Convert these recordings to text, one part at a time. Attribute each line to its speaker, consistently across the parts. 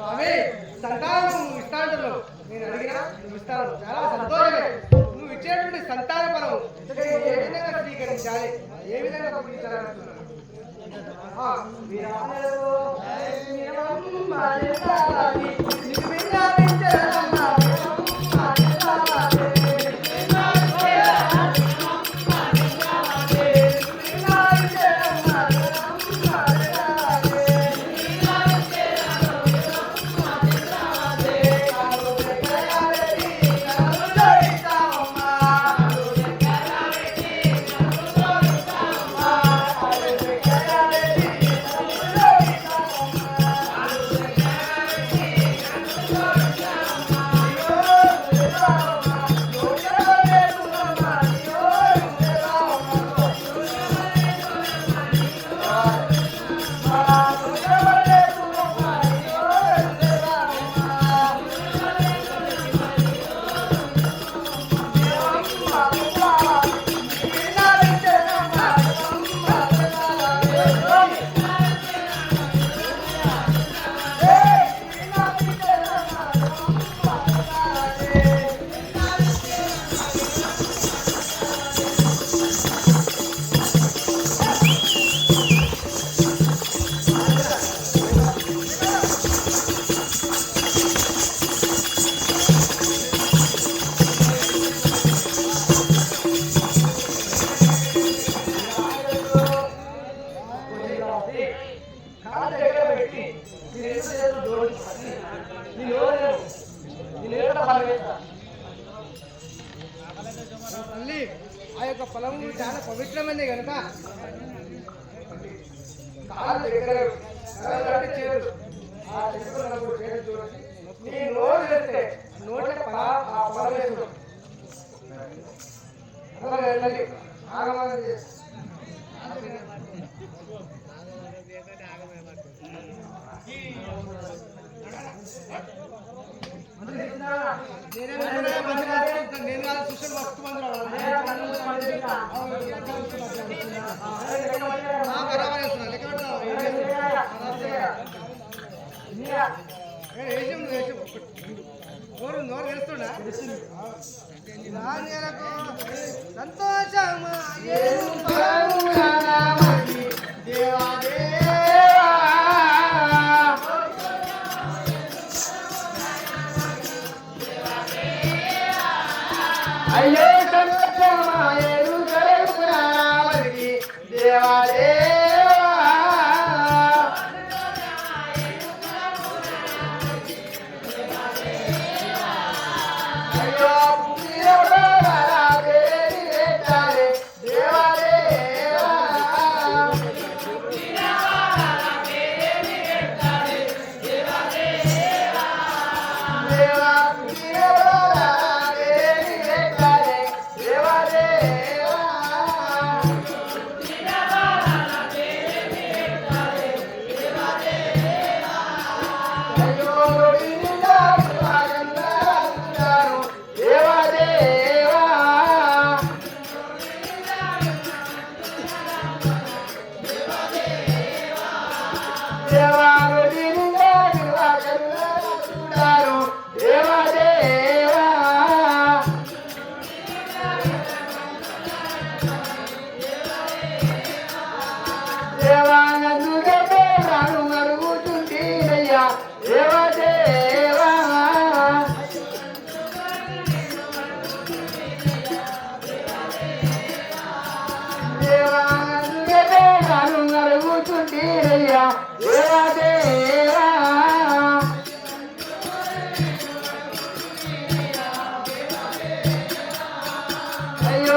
Speaker 1: స్వామి సంతానం నువ్వు ఇస్తా నేను అడిగినా నువ్వు ఇస్తాను చాలా సంతోషమే. నువ్వు ఇచ్చేటువంటి సంతాన ఫలం ఏ విధంగా స్వీకరించాలి? ఏ విధంగా స్వీకరించాలి ఆ, కాళ్ళ దగ్గర పెట్టి నీ రెండు చేతులు జోడించి నీ నీ తల్లి ఆ యొక్క పొలం చాలా పవిత్రమైనది కనుక. కాళ్ళ దగ్గర చేతులు ఆ చేతులు నీ నోరు నోరు నోరు వేస్తున్నా సంతోషం దేవారు నిండా వాగందారు దేవా దేవా. దేవానందు దేవాను అడుగుతుంటేనయ్యా దేవా దేవా.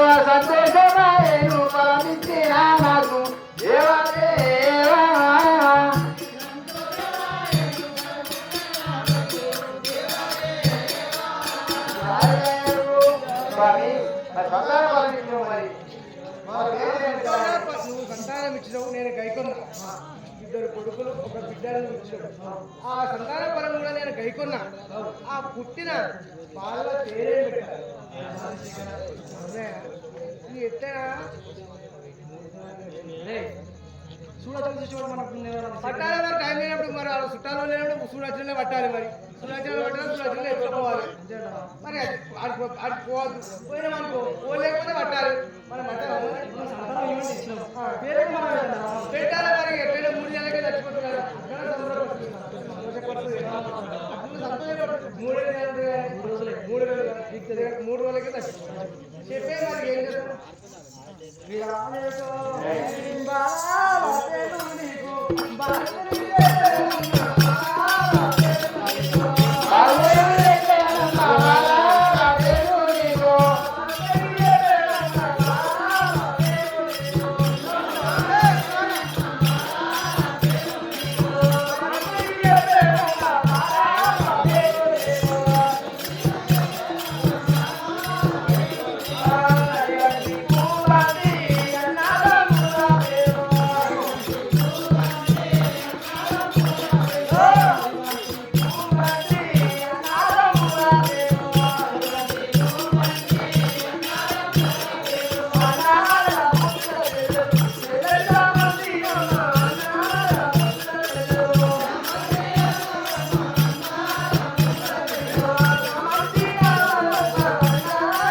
Speaker 1: అయ్యో సంతోషమాయను పరమిచ్చిన నాకు దేవా స్వామి మరి బంగారం పరమించు మరి. సంతానం ఇచ్చినావు నేను గైకొన్నా ఇద్దరు కొడుకులు ఒక బిడ్డను ఇచ్చాడు. ఆ సంతాన పరం కూడా నేను గైకొన్నా ఆ పుట్టిన బాల పేరే పెట్టారు పట్టాలి మరి టైం లేనప్పుడు మరి వాళ్ళ చుట్టాలు లేనప్పుడు సూడొచ్చులే పట్టాలి మరి. సూడొచ్చులే పట్టాలి సూడొచ్చులే ఎత్తుకోవాలి మరి అది పోవద్దు. పోయినామనుకో పోలేకపోతే పట్టాలి. మనం పట్టాలి? పెట్టాలి మరి ఎట్లయినా మూడు నెలలకే చచ్చిపోతున్నారు మూడు నెలలు మూడు రోజులే మూడు రోజులు మూడు రోజులకే చెప్పేదానికి ఏం చేస్తారు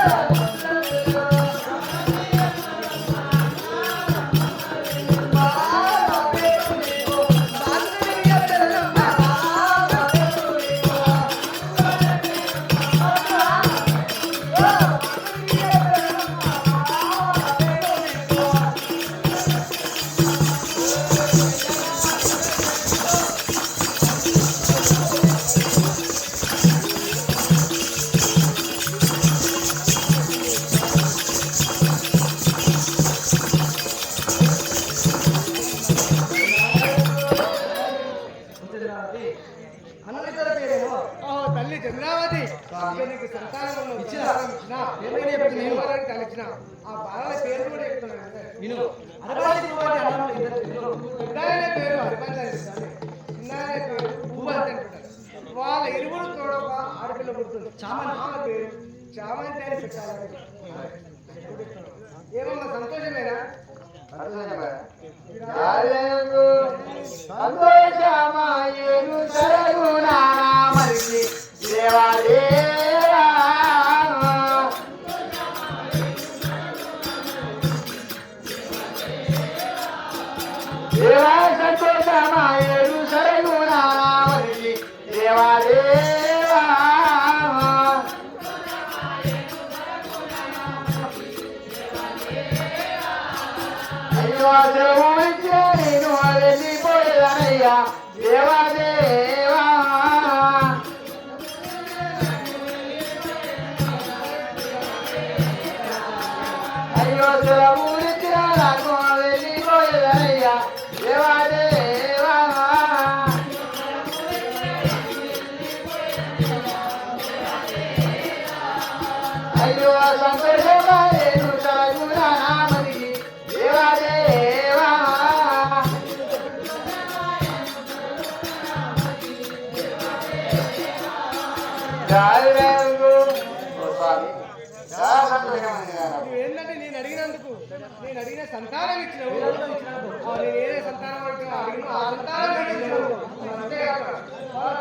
Speaker 1: చేస్తారు
Speaker 2: అన్నలిద్దర పేరేమో
Speaker 1: తల్లి చంద్రావతి. నీకు సంతానం ఇచ్చిన పేరు చెప్పి వారికి తలచిన ఆ బాలల పేరు కూడా చెప్తున్నాను పేరు చిన్నాయన పేరు వాళ్ళ ఇరువురు తోడొక ఆడపిల్ల పుడుతుంది. చామంతి పేరు చామంతి అని పెట్టాలి ఏమమ్మా సంతోషమేనా?
Speaker 3: సంతోషమాయేను సరగుణామరికి
Speaker 1: దేవాదే ఏంటంటే నేను అడిగినందుకు నేను అడిగిన సంతానం ఇచ్చినావు. నేను ఏ సంతానం అడిగినా ఆ సంతానం ఇచ్చినావు.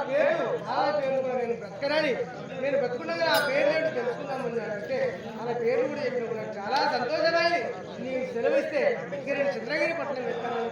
Speaker 1: పేరు వాళ్ళ పేరు కూడా నేను బ్రతకరాని నేను బ్రతుకున్నది ఆ పేరు ఏంటో తెలుసుకుందామని అంటే ఆమె పేరు కూడా చెప్పినప్పుడు నాకు చాలా సంతోషమైంది. నీ సెలవిస్తే ఇక నేను చంద్రగిరి పట్టణం వెళ్తాను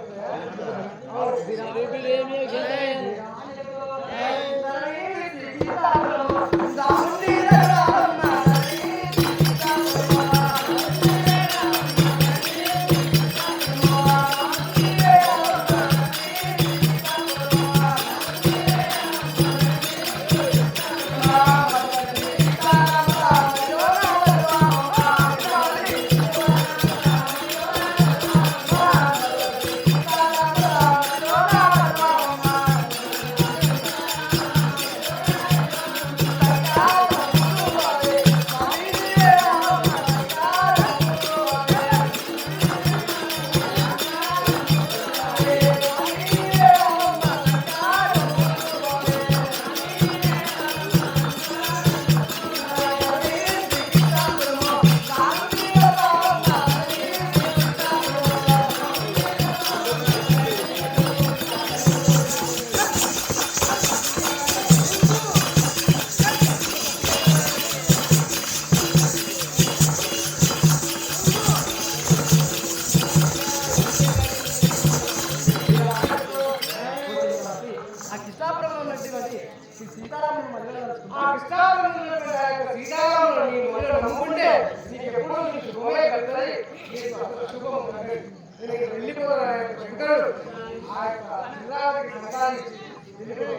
Speaker 2: సీతారాములు నమ్ముకుంటే నీకు నీకు శుభమే కలుగుతుంది. నీకు అసలు శుభం శంకరుడు ఆ యొక్క చిన్నారికి సంతానం వెళ్ళిపోయి